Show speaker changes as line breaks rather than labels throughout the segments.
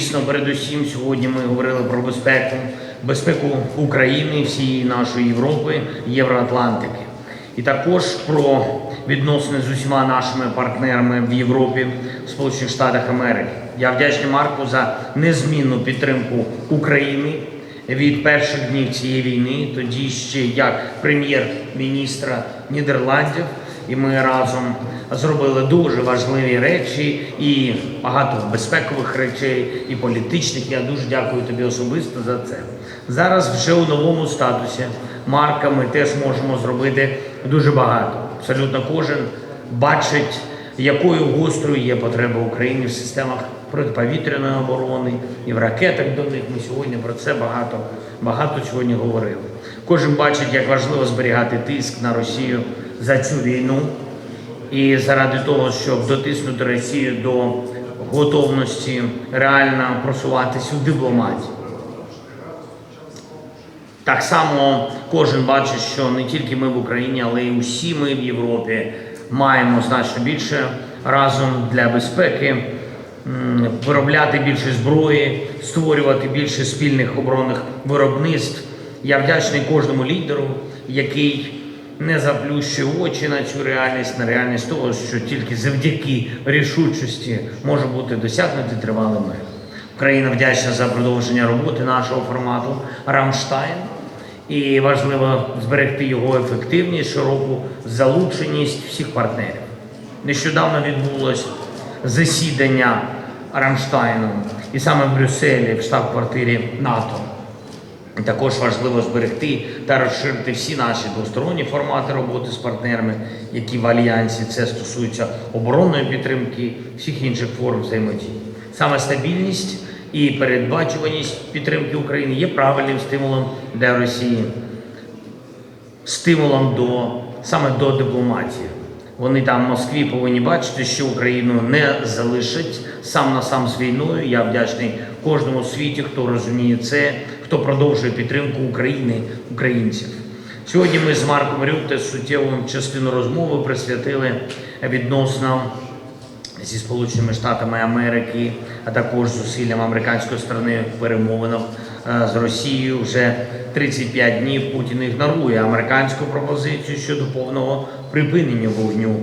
звісно, передусім сьогодні ми говорили про безпеку, безпеку України, всієї нашої Європи, Євроатлантики. І також про відносини з усіма нашими партнерами в Європі, в Сполучених Штатах Америки. Я вдячний Марку за незмінну підтримку України від перших днів цієї війни, тоді ще як прем'єр-міністра Нідерландів. І ми разом зробили дуже важливі речі і багато безпекових речей, і політичних. Я дуже дякую тобі особисто за це. Зараз вже у новому статусі Марка ми теж можемо зробити дуже багато. Абсолютно кожен бачить, якою гострою є потреба України в системах протиповітряної оборони і в ракетах до них. Ми сьогодні про це багато, багато сьогодні говорили. Кожен бачить, як важливо зберігати тиск на Росію за цю війну і заради того, щоб дотиснути Росію до готовності реально просуватися в дипломатії. Так само кожен бачить, що не тільки ми в Україні, але й усі ми в Європі маємо значно більше разом для безпеки, виробляти більше зброї, створювати більше спільних оборонних виробництв. Я вдячний кожному лідеру, який не заплющує очі на цю реальність, на реальність того, що тільки завдяки рішучості може бути досягнути тривалий мир. Україна вдячна за продовження роботи нашого формату Рамштайн. І важливо зберегти його ефективність, широку залученість всіх партнерів. Нещодавно відбулось засідання Рамштайну, і саме в Брюсселі, в штаб-квартирі НАТО. Також важливо зберегти та розширити всі наші двосторонні формати роботи з партнерами, які в альянсі це стосується оборонної підтримки, всіх інших форм взаємодії. Саме стабільність і передбачуваність підтримки України є правильним стимулом для Росії, стимулом до саме до дипломатії. Вони там в Москві повинні бачити, що Україну не залишать сам на сам з війною. Я вдячний кожному світі, хто розуміє це, хто продовжує підтримку України, українців. Сьогодні ми з Марком Рютте суттєву частину розмови присвятили відносно зі Сполученими Штатами Америки, а також зусиллям американської сторони в перемовинах е, з Росією. Вже 35 днів Путін ігнорує американську пропозицію щодо повного припинення вогню.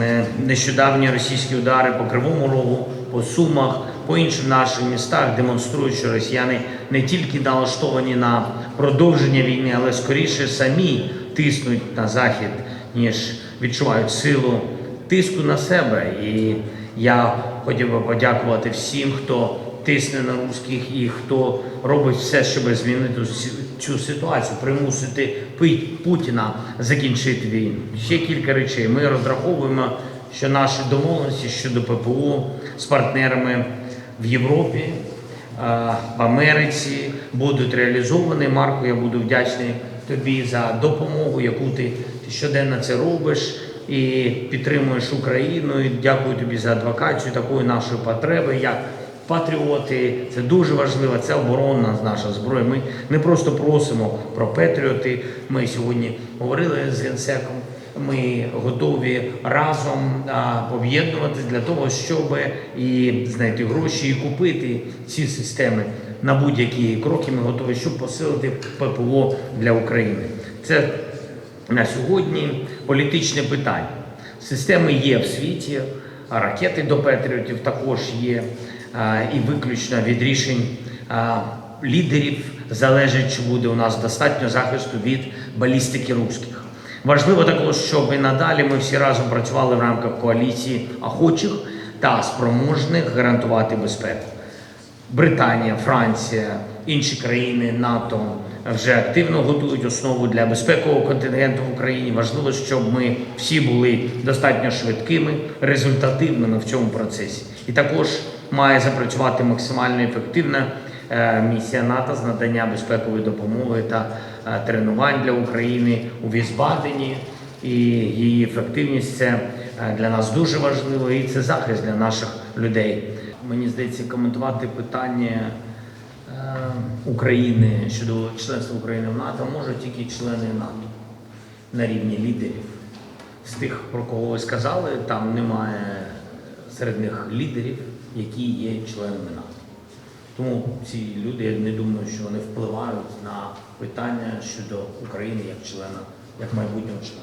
Е, Нещодавні російські удари по Кривому Рогу, по Сумах, по інших наших містах демонструють, що росіяни не тільки налаштовані на продовження війни, але скоріше самі тиснуть на захід, ніж відчувають силу тиску на себе. І я хотів би подякувати всім, хто тисне на русських і хто робить все, щоб змінити цю- ситуацію, примусити Путіна закінчити війну. Ще кілька речей. Ми розраховуємо, що наші домовленості щодо ППО з партнерами в Європі, в Америці будуть реалізовані. Марко, я буду вдячний тобі за допомогу, яку ти щоденно це робиш і підтримуєш Україну. І дякую тобі за адвокацію такої нашої потреби, як патріоти. Це дуже важливо. Це оборонна наша зброя. Ми не просто просимо про патріоти. Ми сьогодні говорили з генсеком. Ми готові разом об'єднуватись для того, щоб і знайти гроші і купити ці системи на будь-які кроки. Ми готові, щоб посилити ППО для України. Це на сьогодні політичне питання. Системи є в світі, ракети до Петріотів також є, і виключно від рішень лідерів залежить, чи буде у нас достатньо захисту від балістики русських. Важливо також, щоб і надалі ми всі разом працювали в рамках коаліції охочих та спроможних гарантувати безпеку. Британія, Франція, інші країни НАТО вже активно готують основу для безпекового контингенту в Україні. Важливо, щоб ми всі були достатньо швидкими, результативними в цьому процесі. І також має запрацювати максимально ефективна е, місія НАТО з надання безпекової допомоги та тренувань для України у Візбадені. І її ефективність це е, для нас дуже важливо, і це захист для наших людей. Мені здається, коментувати питання е, України щодо членства України в НАТО можуть тільки члени НАТО на рівні лідерів. З тих, про кого ви сказали, там немає серед них лідерів, які є членами НАТО. Тому ці люди, я не думаю, що вони впливають на питання щодо України як члена, як майбутнього члена.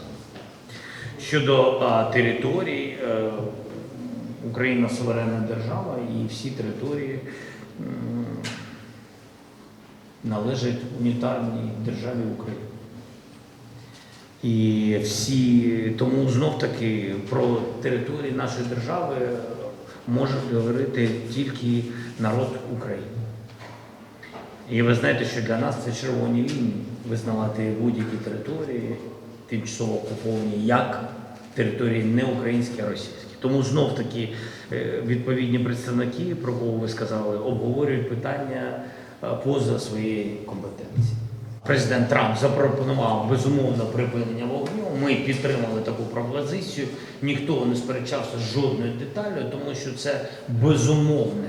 Щодо а, територій, е, Україна суверенна держава і всі території м, належать унітарній державі України. І всі тому знов таки про території нашої держави може говорити тільки народ України. І ви знаєте, що для нас це червоні лінії визнавати будь-які території, тимчасово окуповані як території не українські, а російські. Тому знов таки е, відповідні представники, про кого ви сказали, обговорюють питання е, поза своєї компетенції. Президент Трамп запропонував безумовно припинення вогню. Ми підтримали таку пропозицію. Ніхто не сперечався з жодною деталлю, тому що це безумовне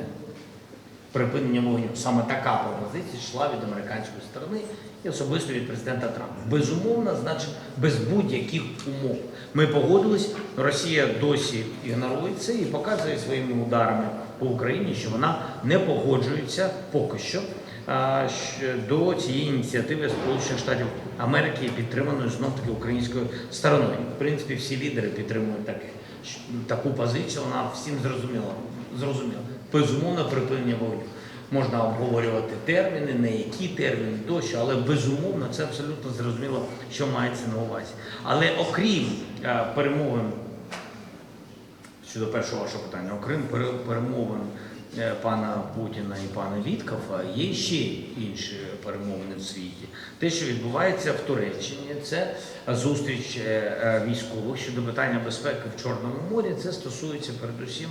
припинення вогню. Саме така пропозиція йшла від американської сторони і особисто від президента Трампа. Безумовно, значить, без будь-яких умов. Ми погодились, Росія досі ігнорує це і показує своїми ударами по Україні, що вона не погоджується поки що до цієї ініціативи Сполучених Штатів Америки, підтриманої знов таки українською стороною. В принципі, всі лідери підтримують таке. Таку позицію вона всім зрозуміла. Зрозуміла. Безумовно, припинення вогню. Можна обговорювати терміни, не які терміни тощо, але безумовно це абсолютно зрозуміло, що мається на увазі. Але окрім е, перемовин щодо першого вашого питання, окрім перемовин пана Путіна і пана Віткофа, є ще інші перемовини в світі. Те, що відбувається в Туреччині, це зустріч е, е, військових щодо питання безпеки в Чорному морі. Це стосується передусім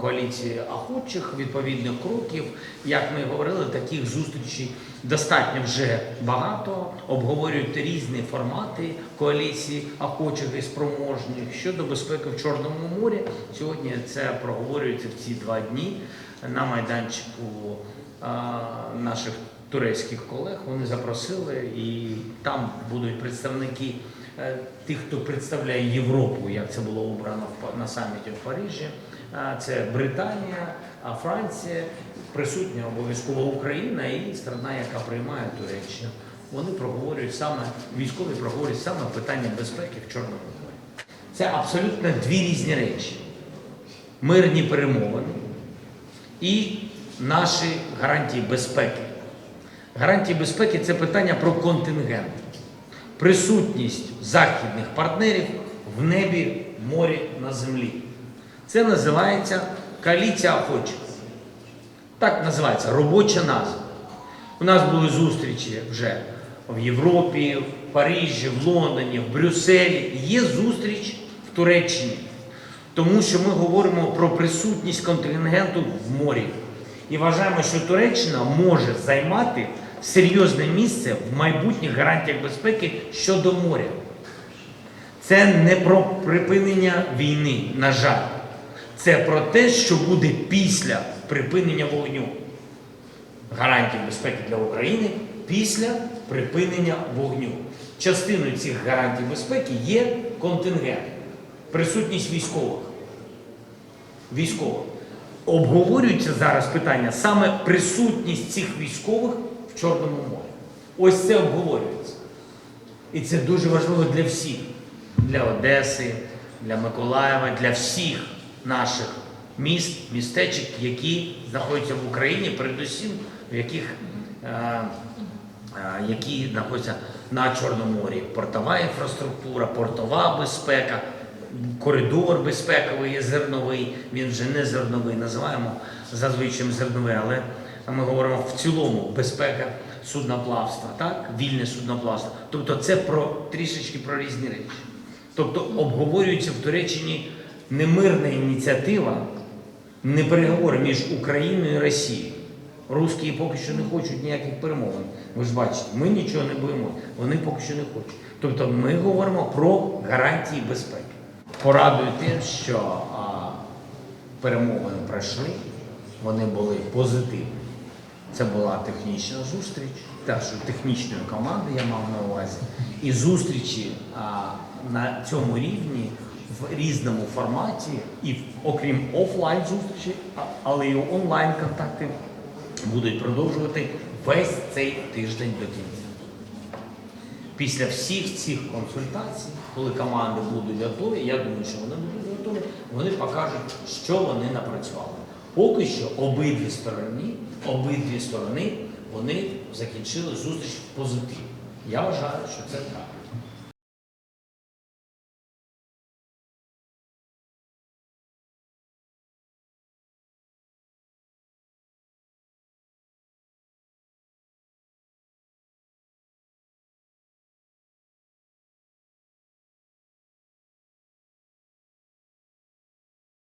коаліції охочих відповідних кроків. Як ми говорили, таких зустрічей достатньо вже багато. Обговорюють різні формати коаліції охочих і спроможних щодо безпеки в Чорному морі. Сьогодні це проговорюється в ці два дні на майданчику наших турецьких колег. Вони запросили, і там будуть представники тих, хто представляє Європу, як це було обрано на саміті в Парижі. Це Британія, Франція, присутня обов'язково Україна і страна, яка приймає Туреччину. Вони проговорюють саме військові проговорюють саме питання безпеки в Чорному морі. Це абсолютно дві різні речі: мирні перемовини і наші гарантії безпеки. Гарантії безпеки це питання про контингент, присутність західних партнерів в небі, морі, на землі. Це називається коаліція охочих. Так називається робоча назва. У нас були зустрічі вже в Європі, в Парижі, в Лондоні, в Брюсселі. Є зустріч в Туреччині, тому що ми говоримо про присутність контингенту в морі. І вважаємо, що Туреччина може займати серйозне місце в майбутніх гарантіях безпеки щодо моря. Це не про припинення війни, на жаль. Це про те, що буде після припинення вогню. Гарантії безпеки для України після припинення вогню. Частиною цих гарантій безпеки є контингент, присутність військових. Військових. Обговорюється зараз питання саме присутність цих військових в Чорному морі. Ось це обговорюється. І це дуже важливо для всіх, для Одеси, для Миколаєва, для всіх наших міст, містечок, які знаходяться в Україні, передусім, в яких, е, е, які знаходяться на Чорному морі. Портова інфраструктура, портова безпека, коридор безпековий зерновий, він вже не зерновий, називаємо зазвичай зерновий, але ми говоримо в цілому безпека судноплавства, так? вільне судноплавство. Тобто це про трішечки про різні речі. Тобто обговорюється в Туреччині не мирна ініціатива, не переговори між Україною і Росією. Русські поки що не хочуть ніяких перемовин. Ви ж бачите, ми нічого не боїмо, вони поки що не хочуть. Тобто ми говоримо про гарантії безпеки. Порадую тим, що а, перемовини пройшли, вони були позитивні. Це була технічна зустріч, та що технічної команди я мав на увазі. І зустрічі а, на цьому рівні в різному форматі, і окрім офлайн зустрічі, але й онлайн контакти будуть продовжувати весь цей тиждень до кінця. Після всіх цих консультацій, коли команди будуть готові, я думаю, що вони будуть готові, вони покажуть, що вони напрацювали. Поки що обидві сторони, обидві сторони вони закінчили зустріч в позитиві. Я вважаю, що це так.